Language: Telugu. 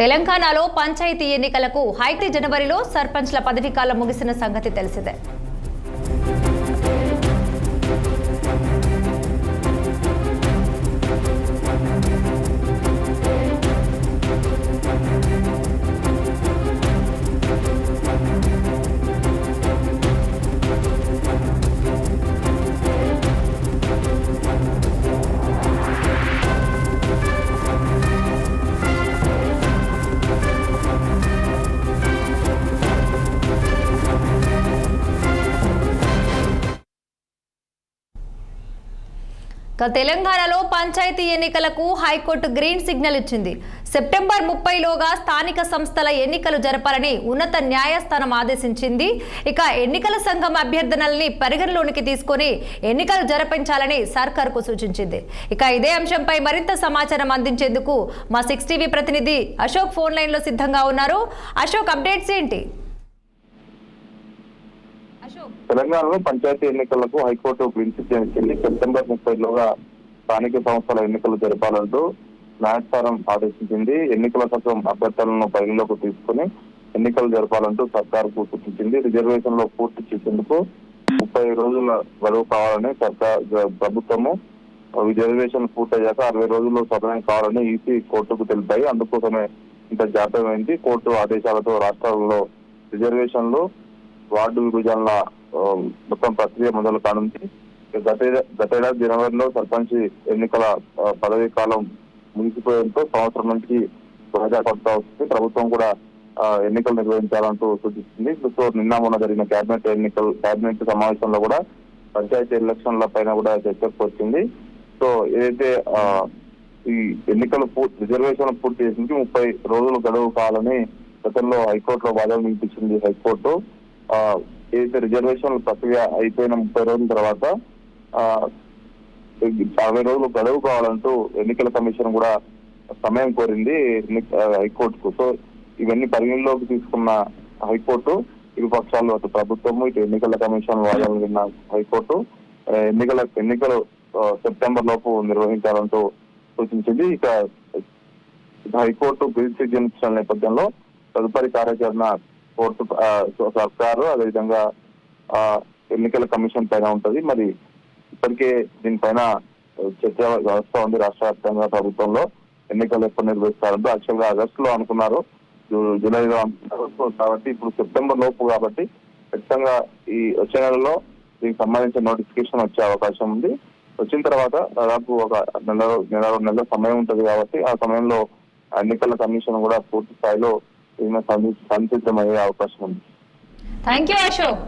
తెలంగాణలో పంచాయతీ ఎన్నికలకు హైటీ జనవరిలో సర్పంచ్ల పదవీకాలం ముగిసిన సంగతి తెలిసిందే. తెలంగాణలో పంచాయతీ ఎన్నికలకు హైకోర్టు గ్రీన్ సిగ్నల్ ఇచ్చింది. సెప్టెంబర్ ముప్పైలోగా స్థానిక సంస్థల ఎన్నికలు జరపాలని ఉన్నత న్యాయస్థానం ఆదేశించింది. ఇక ఎన్నికల సంఘం అభ్యర్థనల్ని పరిగణలోనికి తీసుకొని ఎన్నికలు జరిపించాలని సర్కార్కు సూచించింది. ఇక ఇదే అంశంపై మరింత సమాచారం అందించేందుకు మా సిక్స్ టీవీ ప్రతినిధి అశోక్ ఫోన్ లైన్లో సిద్ధంగా ఉన్నారు. అశోక్ అప్డేట్స్ ఏంటి? తెలంగాణలో పంచాయతీ ఎన్నికలకు హైకోర్టు గ్రీన్ సెప్టెంబర్ ముప్పైలోగా స్థానిక సంస్థల ఎన్నికలు జరపాలంటూ న్యాయస్థానం ఆదేశించింది. ఎన్నికల సంఘం అభ్యర్థులను పరిగణలోకి తీసుకుని ఎన్నికలు జరపాలంటూ సర్కార్కు సూచించింది. రిజర్వేషన్లో పూర్తి చేసేందుకు ముప్పై రోజుల గడువు కావాలని సర్కార్ ప్రభుత్వము రిజర్వేషన్ పూర్తయ్యాక అరవై రోజుల్లో సమయం కావాలని ఈసీ కోర్టుకు తెలిపాయి. అందుకోసమే ఇంత జాతమైంది కోర్టు ఆదేశాలతో రాష్ట్రాల్లో రిజర్వేషన్లు వార్డు విభజనల మొత్తం ప్రక్రియ మొదలు కానుంది. గత- గతేడాది జనవరిలో సర్పంచ్ ఎన్నికల పదవీ కాలం ముగిసిపోయడంతో సంవత్సరం నుంచి వాయిదా పడుతూ వస్తుంది. ప్రభుత్వం కూడా ఎన్నికలు నిర్వహించాలంటూ సూచిస్తుంది. సో నిన్న మొన్న జరిగిన కేబినెట్ ఎన్నికలు కేబినెట్ సమావేశంలో కూడా పంచాయతీ ఎలక్షన్ల పైన కూడా చర్చకు వచ్చింది. సో ఏదైతే ఈ ఎన్నికలు పూర్తి రిజర్వేషన్ పూర్తి చేసింది ముప్పై రోజులు గడువు కావాలని గతంలో హైకోర్టులో వాదన వినిపించింది హైకోర్టు. ఏదైతే రిజర్వేషన్ ప్రక్రియ అయిపోయిన ముప్పై రోజుల తర్వాత అరవై రోజులు గడువు కావాలంటూ ఎన్నికల కమిషన్ కూడా సమయం కోరింది హైకోర్టుకు. సో ఇవన్నీ పరిగణలోకి తీసుకున్న హైకోర్టు ఇరు పక్షాలు అటు ప్రభుత్వము ఇటు ఎన్నికల కమిషన్ వాదనలు విన్న హైకోర్టు ఎన్నికల ఎన్నికలు సెప్టెంబర్ లోపు నిర్వహించాలంటూ సూచించింది. ఇక హైకోర్టు గ్రీన్ సిగ్నల్ నేపథ్యంలో తదుపరి కార్యాచరణ కోర్టు సర్కారు అదేవిధంగా ఆ, ఎన్నికల కమిషన్ పైన ఉంటది. మరి ఇప్పటికే దీనిపైన చర్చ వ్యవస్థ ఉంది రాష్ట్ర వ్యాప్తంగా ప్రభుత్వంలో. ఎన్నికలు ఎప్పుడు నిర్వహిస్తారంటూ యాక్చువల్గా ఆగస్టు లో అనుకున్నారు జూలైలో అనుకున్నారు. కాబట్టి ఇప్పుడు సెప్టెంబర్ లోపు కాబట్టి ఖచ్చితంగా ఈ వచ్చే నెలలో దీనికి సంబంధించిన నోటిఫికేషన్ వచ్చే అవకాశం ఉంది. వచ్చిన తర్వాత దాదాపు ఒక నెల నెల రెండు నెలల సమయం ఉంటుంది కాబట్టి ఆ సమయంలో ఎన్నికల కమిషన్ కూడా పూర్తి స్థాయిలో એમાં સાંસદ સમયે અવકાશ મળે થેન્ક યુ અશોક